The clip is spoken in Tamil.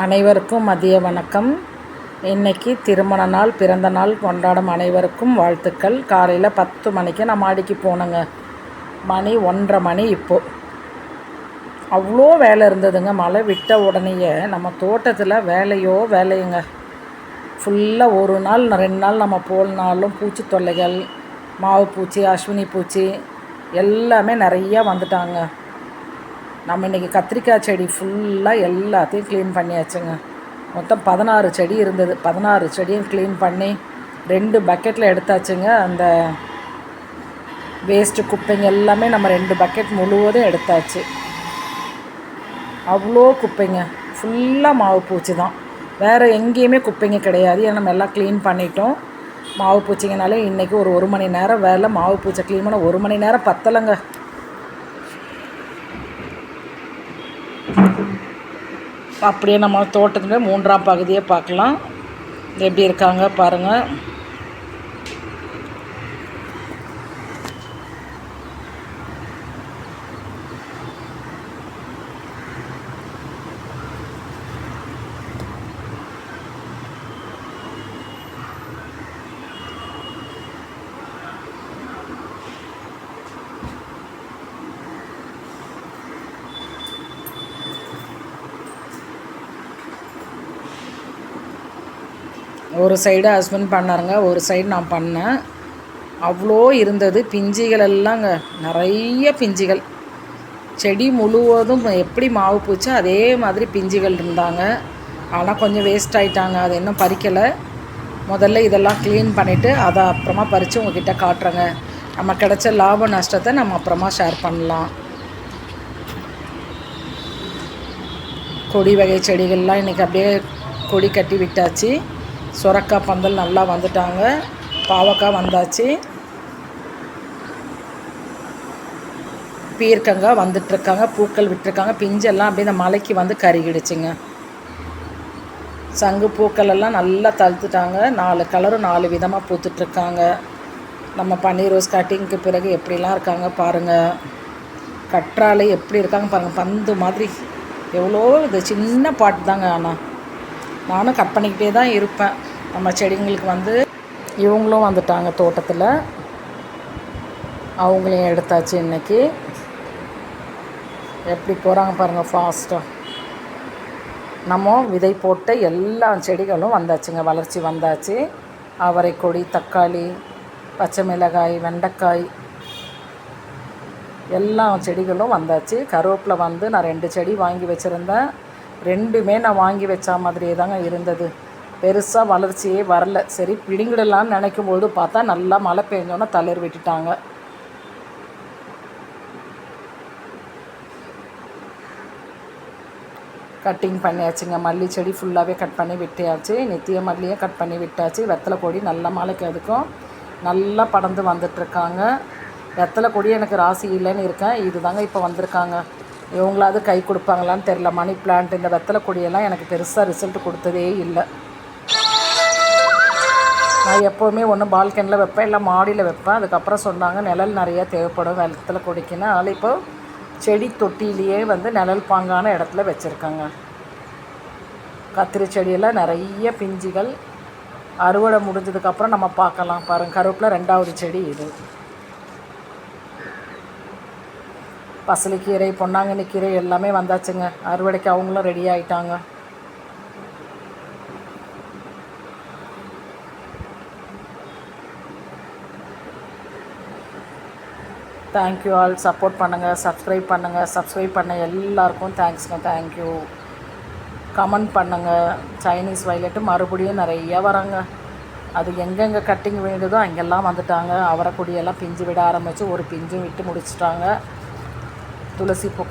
அனைவருக்கும் மதிய வணக்கம். இன்னைக்கு திருமண நாள் பிறந்த நாள் கொண்டாடும் அனைவருக்கும் வாழ்த்துக்கள். காலையில் பத்து மணிக்கு நான் மாடிக்கு போனேங்க. மணி ஒன்றரை மணி இப்போது அவ்வளோ வேலை இருந்ததுங்க. மழை விட்ட உடனேயே நம்ம தோட்டத்தில் வேலையோ வேலையுங்க. ஃபுல்லாக ஒரு நாள் ரெண்டு நாள் நம்ம போனாலும் பூச்சி தொல்லைகள் மாவு பூச்சி அஸ்வினி பூச்சி எல்லாமே நிறையா வந்துட்டாங்க. நம்ம இன்றைக்கி கத்திரிக்காய் செடி ஃபுல்லாக எல்லாத்தையும் க்ளீன் பண்ணியாச்சுங்க. மொத்தம் பதினாறு செடி இருந்தது. பதினாறு செடியும் க்ளீன் பண்ணி ரெண்டு பக்கெட்டில் எடுத்தாச்சுங்க. அந்த வேஸ்ட்டு குப்பைங்க எல்லாமே நம்ம ரெண்டு பக்கெட் முழுவதும் எடுத்தாச்சு. அவ்வளோ குப்பைங்க. ஃபுல்லாக மாவு பூச்சி தான். வேறு எங்கேயுமே குப்பைங்க கிடையாது. ஏன்னா நம்ம எல்லாம் க்ளீன் பண்ணிட்டோம். மாவு பூச்சிங்கனாலே இன்றைக்கி ஒரு ஒரு மணி நேரம் வேலை. மாவு பூச்சை க்ளீன் பண்ண ஒரு மணி நேரம் பத்தலைங்க. அப்படியே நம்ம தோட்டத்தில் மூன்றாம் பகுதியை பார்க்கலாம். எப்படி இருக்காங்க பாருங்கள் ஒரு சைடு ஹஸ்பண்ட் பண்ணாருங்க ஒரு சைடு நான் பண்ணேன். அவ்வளோ இருந்தது. பிஞ்சுகள் எல்லாங்க. நிறைய பிஞ்சுகள். செடி முழுவதும் எப்படி மாவு பூச்சோ அதே மாதிரி பிஞ்சுகள் இருந்தாங்க. ஆனால் கொஞ்சம் வேஸ்ட் ஆகிட்டாங்க அதை இன்னும் பறிக்கலை. முதல்ல இதெல்லாம் க்ளீன் பண்ணிவிட்டு அதை அப்புறமா பறித்து உங்ககிட்ட காட்டுறேங்க. நம்ம கிடச்ச லாப நஷ்டத்தை நம்ம அப்புறமா ஷேர் பண்ணலாம். கொடி வகை செடிகள்லாம் இன்றைக்கி அப்படியே கொடி கட்டி விட்டாச்சு. சுரக்காய் பந்தல் நல்லா வந்துட்டாங்க. பாவக்காய் வந்தாச்சு. பீர்க்கங்காய் வந்துட்டுருக்காங்க பூக்கள் விட்டுருக்காங்க. பிஞ்செல்லாம் அப்படியே இந்த மலைக்கு வந்து கருகிடுச்சுங்க. சங்கு பூக்கள் எல்லாம் நல்லா தழுத்துட்டாங்க. நாலு கலரும் நாலு விதமாக பூத்துட்ருக்காங்க நம்ம பன்னீர் ரோஸ் கட்டிங்க்கு பிறகு எப்படிலாம் இருக்காங்க பாருங்கள் கற்றாழை எப்படி இருக்காங்க பாருங்கள் பந்து மாதிரி எவ்வளோ இது சின்ன பாட்டு தாங்க ஆனால் நானும் கட் பண்ணிக்கிட்டே தான் இருப்பேன். நம்ம செடிங்களுக்கு வந்து இவங்களும் வந்துட்டாங்க தோட்டத்தில். அவங்களையும் எடுத்தாச்சு இன்றைக்கி எப்படி போகிறாங்க பாருங்கள் ஃபாஸ்ட்டாக நம்ம விதை போட்ட எல்லா செடிகளும் வந்தாச்சுங்க வளர்ச்சி வந்தாச்சு. அவரை கொடி தக்காளி பச்சை மிளகாய் வெண்டைக்காய் எல்லா செடிகளும் வந்தாச்சு. கருவேப்பில் வந்து நான் ரெண்டு செடி வாங்கி வச்சுருந்தேன். ரெண்டுமே நான் வாங்கி வச்ச மாதிரியே தாங்க இருந்தது. பெருசாக வளர்ச்சியே வரல. சரி பிடிங்கிடலான்னு நினைக்கும் போது பார்த்தா நல்லா மழை பெஞ்சோன்னே தளர் விட்டுட்டாங்க. கட்டிங் பண்ணியாச்சுங்க. மல்லி செடி ஃபுல்லாகவே கட் பண்ணி விட்டியாச்சு நித்திய மல்லியும் கட் பண்ணி விட்டாச்சு. வெத்தலை கொடி நல்ல மழைக்கு அதுக்கும் நல்லா படந்து வந்துட்டுருக்காங்க. வெத்தலை கொடி எனக்கு ராசி இல்லைன்னு இருக்கேன். இது தாங்க இப்போ வந்திருக்காங்க. இவங்களாவது கை கொடுப்பாங்களான்னு தெரில மணி பிளான்ட் இந்த வெத்தலை கொடியெல்லாம் எனக்கு பெருசாக ரிசல்ட் கொடுத்ததே இல்லை. நான் எப்போவுமே ஒன்று பால்கனியில் வைப்பேன் இல்லை மாடியில் வைப்பேன். அதுக்கப்புறம் சொன்னாங்க நிழல் நிறையா தேவைப்படும் வெத்தலை கொடிக்குன்னு. அதனால் இப்போ செடி தொட்டிலேயே வந்து நிழல் பாங்கான இடத்துல வச்சுருக்காங்க. கத்திரி செடியெல்லாம் நிறைய பிஞ்சுகள் அறுவடை முடிஞ்சதுக்கப்புறம் நம்ம பார்க்கலாம். பாருங்கள் கருவேப்பில் ரெண்டாவது செடி இது. பசலிக்கீரை பொன்னாங்கண்ணி கீரை எல்லாமே வந்தாச்சுங்க. அறுவடைக்கு அவங்களும் ரெடி ஆகிட்டாங்க தேங்க்யூ ஆல் சப்போர்ட் பண்ணுங்கள் சப்ஸ்கிரைப் பண்ணுங்கள் சப்ஸ்கிரைப் பண்ண எல்லாருக்கும் தேங்க்ஸ்ங்க தேங்க்யூ கமெண்ட் பண்ணுங்கள் சைனீஸ் வைலெட்டு மறுபடியும் நிறைய வராங்க. அது எங்கெங்கே கட்டிங் வேண்டுதோ அங்கெல்லாம் வந்துட்டாங்க. அவரை கொடியெல்லாம் பிஞ்சு விட ஆரம்பித்து ஒரு பிஞ்சும் விட்டு முடிச்சிட்டாங்க. tú la siento